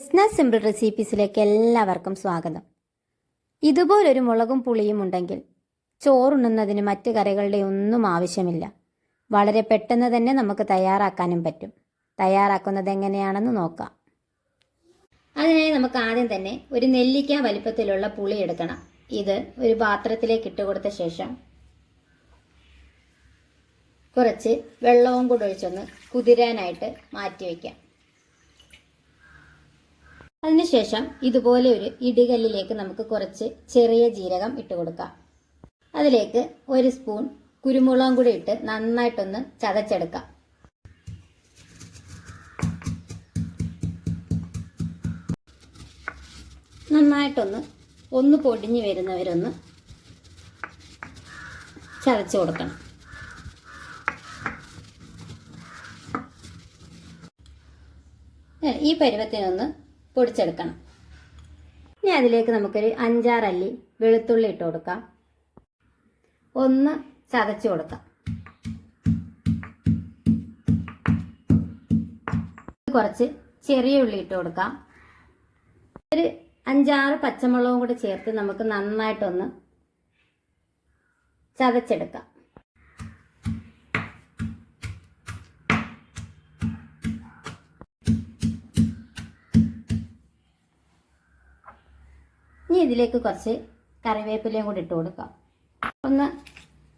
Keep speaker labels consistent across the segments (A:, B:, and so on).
A: Krishna simple റെസിപ്പീസിലേക്ക് എല്ലാവർക്കും സ്വാഗതം. ഇതുപോലൊരു മുളകും പുളിയും ഉണ്ടെങ്കിൽ ചോറുണ്ണുന്നതിന് മറ്റു കറികളുടെ ഒന്നും ആവശ്യമില്ല. വളരെ പെട്ടെന്ന് തന്നെ നമുക്ക് തയ്യാറാക്കാനും പറ്റും. തയ്യാറാക്കുന്നത് എങ്ങനെയാണെന്ന് നോക്കാം. അതിനായി നമുക്ക് ആദ്യം തന്നെ ഒരു നെല്ലിക്ക വലിപ്പത്തിലുള്ള പുളി എടുക്കണം. ഇത് ഒരു പാത്രത്തിലേക്ക് ഇട്ട് കൊടുത്ത ശേഷം കുറച്ച് വെള്ളവും കൂടെ ഒഴിച്ചൊന്ന് കുതിരാനായിട്ട് മാറ്റി വയ്ക്കാം അതിനുശേഷം ഇതുപോലെ ഒരു ഇടികല്ലിലേക്ക് നമുക്ക് കുറച്ച് ചെറിയ ജീരകം ഇട്ട് കൊടുക്കാം. അതിലേക്ക് ഒരു സ്പൂൺ കുരുമുളകും കൂടി ഇട്ട് നന്നായിട്ടൊന്ന് ചതച്ചെടുക്കാം. നന്നായിട്ടൊന്ന് ഒന്ന് പൊടിഞ്ഞു വരുന്നവരൊന്ന് ചതച്ചു കൊടുക്കണം. ഈ പരുവത്തിനൊന്ന് പൊടിച്ചെടുക്കണം. ഇനി അതിലേക്ക് നമുക്കൊരു അഞ്ചാറല്ലി വെളുത്തുള്ളി ഇട്ട് കൊടുക്കാം. ഒന്ന് ചതച്ചു കൊടുക്കാം. കുറച്ച് ചെറിയ ഉള്ളി ഇട്ട് കൊടുക്കാം. ഒരു അഞ്ചാറ് പച്ചമുളകും കൂടി ചേർത്ത് നമുക്ക് നന്നായിട്ടൊന്ന് ചതച്ചെടുക്കാം. ഇനി ഇതിലേക്ക് കുറച്ച് കറിവേപ്പിലയും കൂടി ഇട്ട് കൊടുക്കാം. ഒന്ന്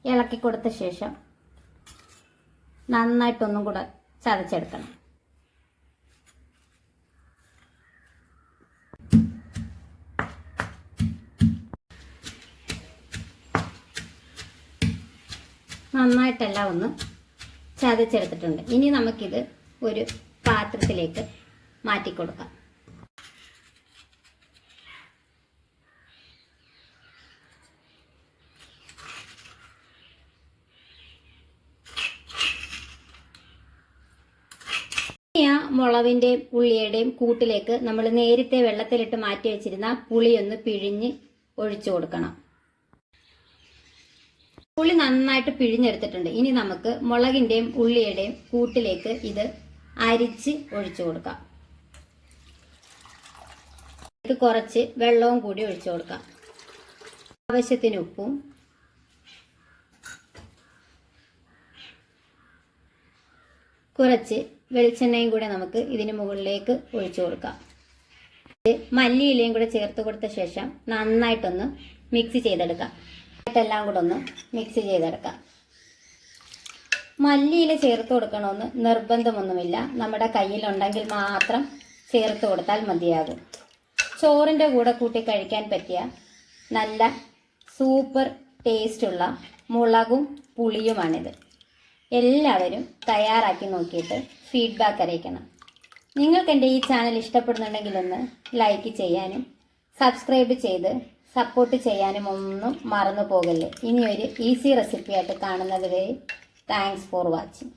A: ഇളക്കി കൊടുത്ത ശേഷം നന്നായിട്ടൊന്നും കൂടെ ചതച്ചെടുക്കണം. നന്നായിട്ടെല്ലാം ഒന്ന് ചതച്ചെടുത്തിട്ടുണ്ട്. ഇനി നമുക്കിത് ഒരു പാത്രത്തിലേക്ക് മാറ്റി കൊടുക്കാം ഇനി ആ മുളവിന്റെയും ഉള്ളിയുടെയും കൂട്ടിലേക്ക് നമ്മൾ നേരത്തെ വെള്ളത്തിലിട്ട് മാറ്റി വെച്ചിരുന്ന പുളിയൊന്ന് പിഴിഞ്ഞ് ഒഴിച്ചു കൊടുക്കണം. പുളി നന്നായിട്ട് പിഴിഞ്ഞെടുത്തിട്ടുണ്ട്. ഇനി നമുക്ക് മുളകിന്റെയും ഉള്ളിയുടെയും കൂട്ടിലേക്ക് ഇത് അരിച്ച് ഒഴിച്ചു കൊടുക്കാം. ഇത് കുറച്ച് വെള്ളവും കൂടി ഒഴിച്ചു കൊടുക്കാം. ആവശ്യത്തിന് ഉപ്പും. കുറച്ച് വെളിച്ചെണ്ണയും കൂടെ നമുക്ക് ഇതിന് മുകളിലേക്ക് ഒഴിച്ചു കൊടുക്കാം. മല്ലിയിലയും കൂടെ ചേർത്ത് കൊടുത്ത ശേഷം നന്നായിട്ടൊന്ന് മിക്സ് ചെയ്തെടുക്കാം. എല്ലാം കൂടെ ഒന്ന് മിക്സ് ചെയ്തെടുക്കാം. മല്ലിയില ചേർത്ത് കൊടുക്കണമെന്ന് നിർബന്ധമൊന്നുമില്ല. നമ്മുടെ കയ്യിലുണ്ടെങ്കിൽ മാത്രം ചേർത്ത് കൊടുത്താൽ മതിയാകും. ചോറിന്റെ കൂടെ കൂട്ടി കഴിക്കാൻ പറ്റിയ നല്ല സൂപ്പർ ടേസ്റ്റുള്ള മുളകും പുളിയുമാണിത്. എല്ലാവരും തയ്യാറാക്കി നോക്കിയിട്ട് ഫീഡ്ബാക്ക് അറിയിക്കണം. നിങ്ങൾക്ക് എന്റെ ഈ ചാനൽ ഇഷ്ടപ്പെടുന്നുണ്ടെങ്കിൽ ഒന്ന് ലൈക്ക് ചെയ്യാനും സബ്സ്ക്രൈബ് ചെയ്ത് സപ്പോർട്ട് ചെയ്യാനും ഒന്നും മറന്നു പോകല്ലേ. ഇനിയൊരു ഈസി റെസിപ്പിയായിട്ട് കാണുന്നത് വരെ താങ്ക്സ് ഫോർ വാച്ചിങ്